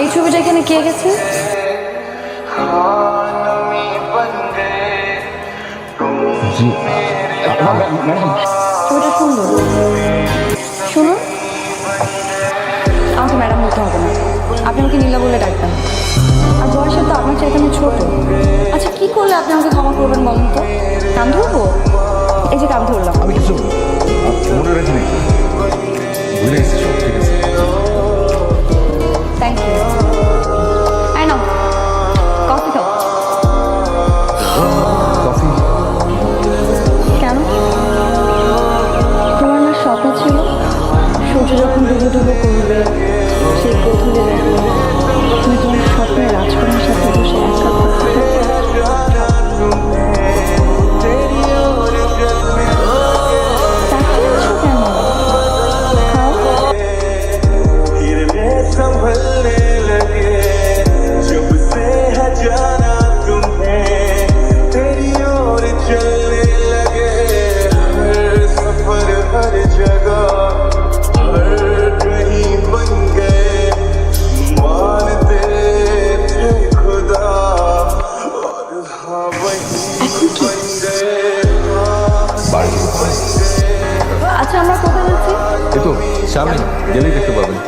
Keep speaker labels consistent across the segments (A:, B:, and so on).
A: এই ছবিটা এখানে কে গেছে? ছবিটা সুন্দর। শুনুন। আমাকে ম্যাডাম বলতে হবে না। আপনি আমাকে নীলা বলে ডাকবেন। আর বয়সে তো আপনার চাইতে আমি ছোট। আচ্ছা কি করলে আপনি আমাকে ক্ষমা করবেন বলুন তো? কান ধরবো? এই যে কান ধরলাম।
B: আমি কিছু মনে রাখিনি ভুলে গেছি সব ঠিক
A: সূর্য যখন ডুবো ডুবো করবে
B: সামনে গেলেই দেখতে পাবেন।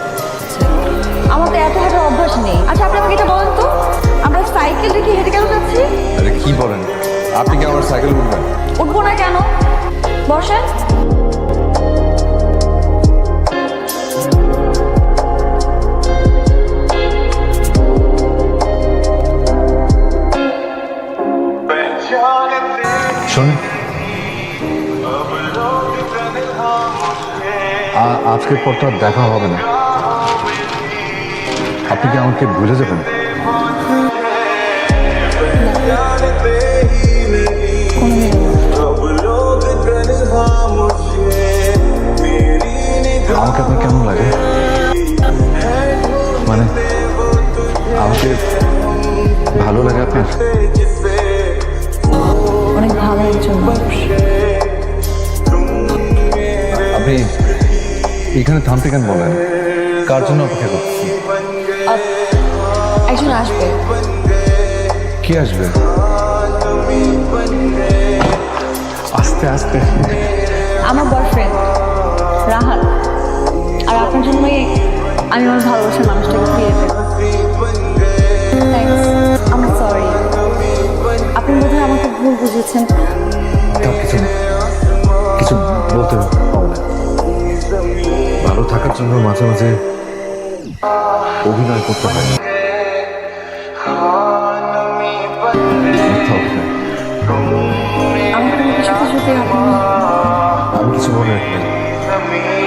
A: আমার তো এত হাঁটার অভ্যাস নেই। আচ্ছা আপনি আমাকে এটা বলেন তো। আমরা সাইকেল রেখে হেঁটে কেন যাচ্ছি?
B: আরে কি বলেন? আপনি কি আমার সাইকেল উঠবেন?
A: উঠবো না কেন? বসেন।
B: শোন আজকের পর তো আর দেখা হবে না। আপনি কি আমাকে ভুলে যাবেন? আমাকে আপনার কেমন লাগে? মানে আমাকে ভালো লাগে আপনার?
A: অনেক ভালো
B: আপনি এখানে থামতে কেন বলেন? কার জন্য অপেক্ষা করতেছি
A: একজন আসবে।
B: কে আসবে? আস্তে আস্তে।
A: আমার বয়ফ্রেন্ড রাহাত আর আপনার জন্যই আমি আমার ভালোবাসার মানুষটাকে ফিরে পেব থ্যাংকস আমি সরি আপনি বোধহয় আমাকে ভুল বুঝেছেন।
B: জীবর মাঝে মাঝে অভিনয় করতে হয়
A: আমি কিছু মনে রাখবেন